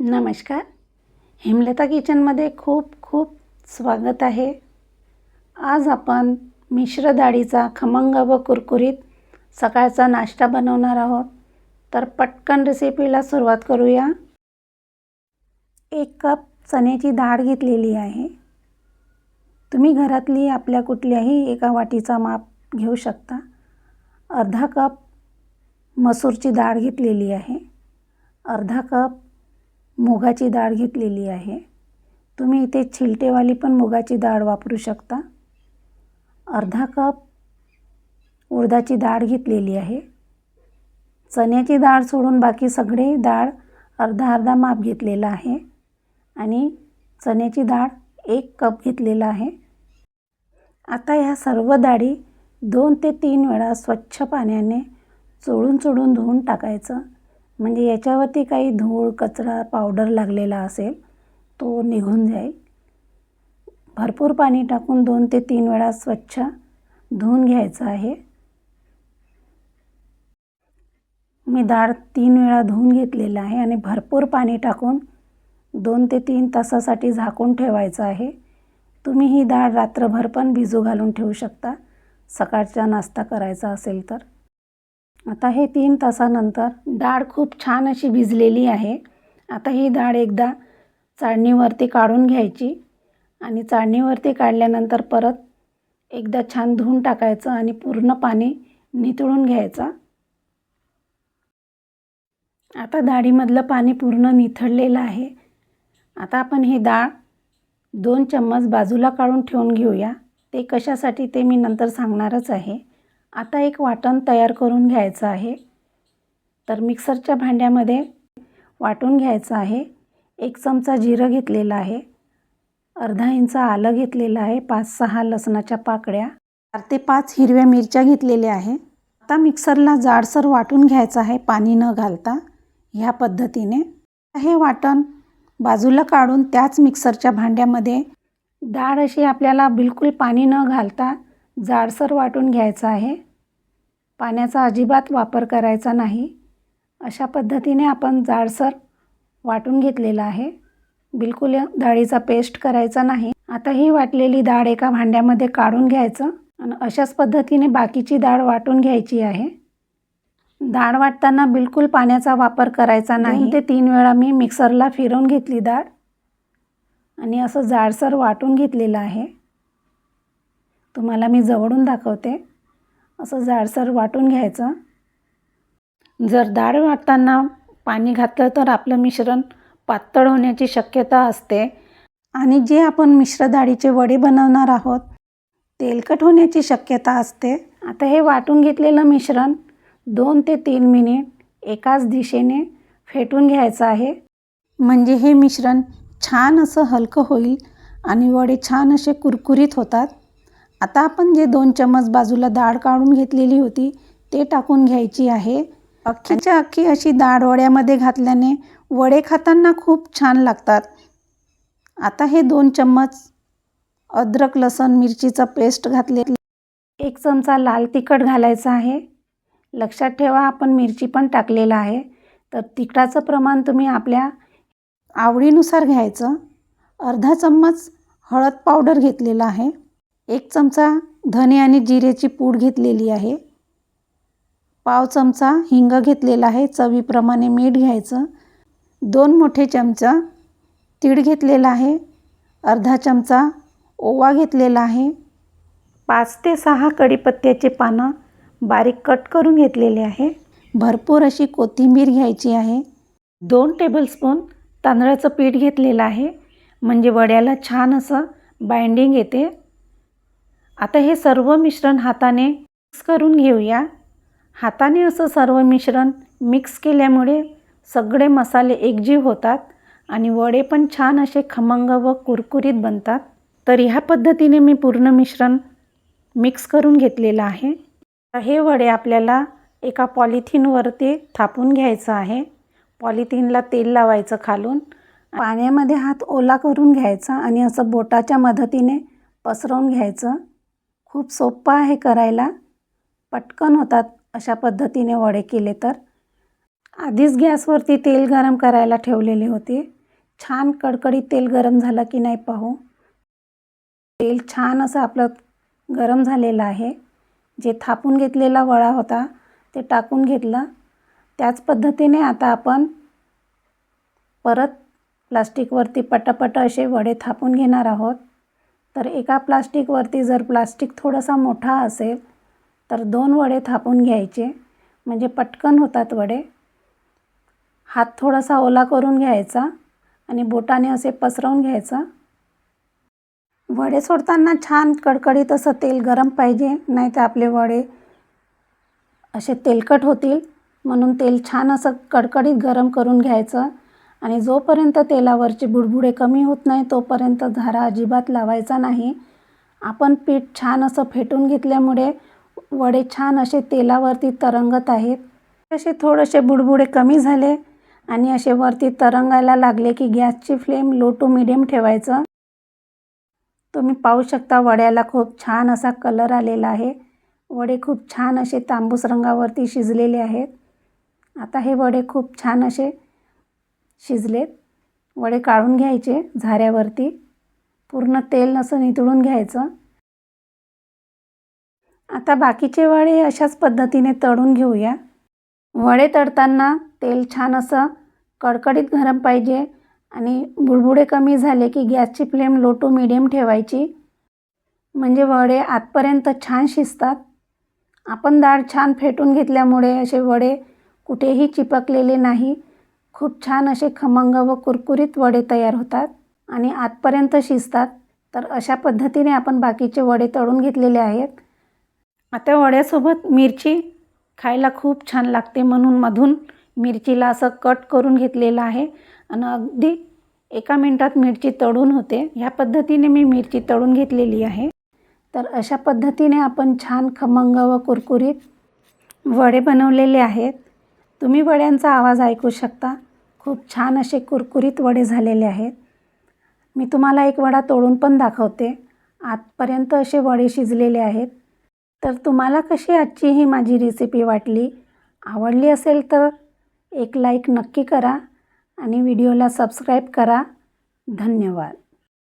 नमस्कार. हेमलता किचनमध्ये खूप खूप स्वागत आहे. आज आपण मिश्र डाळीचा खमंग व कुरकुरीत सकाळचा नाश्ता बनवणार आहोत. तर पटकन रेसिपीला सुरुवात करूया. एक कप चण्याची डाळ घेतलेली आहे. तुम्ही घरातली आपल्या कुठल्याही एका वाटीचा माप घेऊ शकता. अर्धा कप मसूरची डाळ घेतलेली आहे. अर्धा कप मुगाची डाळ घेतलेली आहे. तुम्ही इथे छिलटेवाली पण मुगाची डाळ वापरू शकता. अर्धा कप उडदाची डाळ घेतलेली आहे. चण्याची डाळ सोडून बाकी सगळे डाळ अर्धा अर्धा माप घेतलेला आहे आणि चण्याची डाळ एक कप घेतलेला आहे. आता ह्या सर्व डाळी दोन ते तीन वेळा स्वच्छ पाण्याने चोळून चोळून धुवून टाकायचं. म्हणजे याच्यावरती काही धूळ कचरा पावडर लागलेला असेल तो निघून जाईल. भरपूर पाणी टाकून दोन ते तीन वेळा स्वच्छ धुवून घ्यायचं आहे. मी डाळ तीन वेळा धुवून घेतलेलं आहे आणि भरपूर पाणी टाकून दोन ते तीन तासासाठी झाकून ठेवायचं आहे. तुम्ही ही डाळ रात्रभर पण भिजू घालून ठेवू शकता. सकाळचा नाश्ता करायचा असेल तर. आता हे तीन तासानंतर डाळ खूप छान अशी भिजलेली आहे. आता ही डाळ एकदा चाळणीवरती काढून घ्यायची आणि चाळणीवरती काढल्यानंतर परत एकदा छान धुवून टाकायचं आणि पूर्ण पाणी नितळून घ्यायचं. आता डाळीमधलं पाणी पूर्ण निथळलेलं आहे. आता आपण ही डाळ दोन चम्मच बाजूला काढून ठेवून घेऊया. ते कशासाठी ते मी नंतर सांगणारच आहे. आता एक वाटण तयार करून घ्यायचं आहे. तर मिक्सरच्या भांड्यामध्ये वाटून घ्यायचं आहे. एक चमचा जिरं घेतलेलं आहे. अर्धा इंच आलं घेतलेलं आहे. पाच सहा लसणाच्या पाकळ्या. चार ते पाच हिरव्या मिरच्या घेतलेल्या आहे. आता मिक्सरला जाडसर वाटून घ्यायचं आहे. पाणी न घालता ह्या पद्धतीने. हे वाटण बाजूला काढून त्याच मिक्सरच्या भांड्यामध्ये डाळ अशी आपल्याला बिलकुल पाणी न घालता जाडसर वाटून घ्यायचं आहे. पाण्याचा अजिबात वापर करायचा नाही. अशा पद्धतीने आपण जाडसर वाटून घेतलेलं आहे. बिलकुल डाळीचा पेस्ट करायचा नाही. आता ही वाटलेली डाळ एका भांड्यामध्ये काढून घ्यायचं आणि अशाच पद्धतीने बाकीची डाळ वाटून घ्यायची आहे. डाळ वाटताना बिलकुल पाण्याचा वापर करायचा नाही. ते तीन वेळा मी मिक्सरला फिरवून घेतली डाळ आणि असं जाडसर वाटून घेतलेलं आहे. तुम्हाला मी जवळून दाखवते. असं जाडसर वाटून घ्यायचं. जर डाळ वाटताना पाणी घातलं तर आपलं मिश्रण पातळ होण्याची शक्यता असते. आणि जे आपण मिश्र डाळीचे वडे बनवणार आहोत तेलकट होण्याची शक्यता असते. आता हे वाटून घेतलेलं मिश्रण दोन ते तीन मिनिट एकाच दिशेने फेटून घ्यायचं आहे. म्हणजे हे मिश्रण छान असं हलकं होईल आणि वडे छान असे कुरकुरीत होतात. आता आपण जे दोन चम्मच बाजूला डाळ काढून घेतलेली होती ते टाकून घ्यायची आहे. अख्खीच्या अख्खी अशी डाळ वड्यामध्ये घातल्याने वडे खाताना खूप छान लागतात. आता हे दोन चम्मच अद्रक लसण मिरचीचं पेस्ट घातले. एक चमचा लाल तिखट घालायचा आहे. लक्षात ठेवा आपण मिरची पण टाकलेलं आहे. तर तिखटाचं प्रमाण तुम्ही आपल्या आवडीनुसार घ्यायचं. अर्धा चम्मच हळद पावडर घेतलेला आहे. एक चमचा धने आणि जिरेची पूड घेतलेली आहे. पाव चमचा हिंग घेतलेला आहे. चवीप्रमाणे मीठ घ्यायचं. दोन मोठे चमचा तीळ घेतलेला आहे. अर्धा चमचा ओवा घेतलेला आहे. पाच ते सहा कढीपत्त्याचे पानं बारीक कट करून घेतलेले आहे. भरपूर अशी कोथिंबीर घ्यायची आहे. दोन टेबलस्पून तांदळाचं पीठ घेतलेलं आहे. म्हणजे वड्याला छान असं बाइंडिंग येते. आता हे सर्व मिश्रण हाताने मिक्स करून घेऊया. हाताने असं सर्व मिश्रण मिक्स केल्यामुळे सगळे मसाले एकजीव होतात आणि वडे पण छान असे खमंग व कुरकुरीत बनतात. तर ह्या पद्धतीने मी पूर्ण मिश्रण मिक्स करून घेतलेलं आहे. हे वडे आपल्याला एका पॉलिथिनवरती थापून घ्यायचं आहे. पॉलिथिनला तेल लावायचं खालून. पाण्यामध्ये हात ओला करून घ्यायचा आणि असं बोटाच्या मदतीने पसरवून घ्यायचं. खूप सोपं आहे करायला. पटकन होतात अशा पद्धतीने वडे केले तर. आधीच गॅसवरती तेल गरम करायला ठेवलेले होते. छान कडकडीत तेल गरम झालं की नाही पाहू. तेल छान असं आपलं गरम झालेलं आहे. जे थापून घेतलेला वडा होता ते टाकून घेतला. त्याच पद्धतीने आता आपण परत प्लास्टिकवरती पटापट असे वडे थापून घेणार आहोत. तर एका प्लास्टिकवरती जर प्लास्टिक थोडासा मोठा असेल तर दोन वडे थापून घ्यायचे. म्हणजे पटकन होतात वडे. हात थोडासा ओला करून घ्यायचा आणि बोटाने असे पसरवून घ्यायचा. वडे सोडताना छान कडकडीत असं तेल गरम पाहिजे नाही तर आपले वडे असे तेलकट होतील. म्हणून तेल छान असं कडकडीत गरम करून घ्यायचं. आणि जोपर्यंत तेलावरचे बुडबुडे कमी होत नाही तोपर्यंत झारा अजिबात लावायचा नाही. आपण पीठ छान असं फेटून घेतल्यामुळे वडे छान असे तेलावरती तरंगत आहेत. असे थोडेसे बुडबुडे कमी झाले आणि असे वरती तरंगायला लागले की गॅसची फ्लेम लो टू मिडियम ठेवायचं. तुम्ही पाहू शकता वड्याला खूप छान असा कलर आलेला आहे. वडे खूप छान असे तांबूस रंगावरती शिजलेले आहेत. आता हे वडे खूप छान असे शिजलेत. वडे काढून घ्यायचे झाऱ्यावरती. पूर्ण तेल असं नितळून घ्यायचं. आता बाकीचे वडे अशाच पद्धतीने तळून घेऊया. वडे तळताना तेल छान असं कडकडीत गरम पाहिजे आणि बुडबुडे कमी झाले की गॅसची फ्लेम लो टू मिडियम ठेवायची. म्हणजे वडे आतपर्यंत छान शिजतात. आपण डाळ छान फेटून घेतल्यामुळे असे वडे कुठेही चिपकलेले नाही. खूप छान असे खमंग व कुरकुरीत वडे तयार होतात आणि आतपर्यंत शिजतात. तर अशा पद्धतीने आपण बाकीचे वडे तळून घेतलेले आहेत. आता वड्यासोबत मिरची खायला खूप छान लागते म्हणून मधून मिरचीला असं कट करून घेतलेलं आहे. आणि अगदी एका मिनटात मिरची तळून होते. ह्या पद्धतीने मी मिरची तळून घेतलेली आहे. तर अशा पद्धतीने आपण छान खमंग व कुरकुरीत वडे बनवलेले आहेत. तुम्ही वड्यांचा आवाज ऐकू शकता. खूप छान असे कुरकुरीत वडे झालेले आहेत. मी तुम्हाला एक वडा तोडून पण दाखवते. आतपर्यंत असे वडे शिजलेले आहेत. तर तुम्हाला कशी आजची ही माझी रेसिपी वाटली? आवडली असेल तर एक लाईक नक्की करा आणि व्हिडिओला सबस्क्राईब करा. धन्यवाद.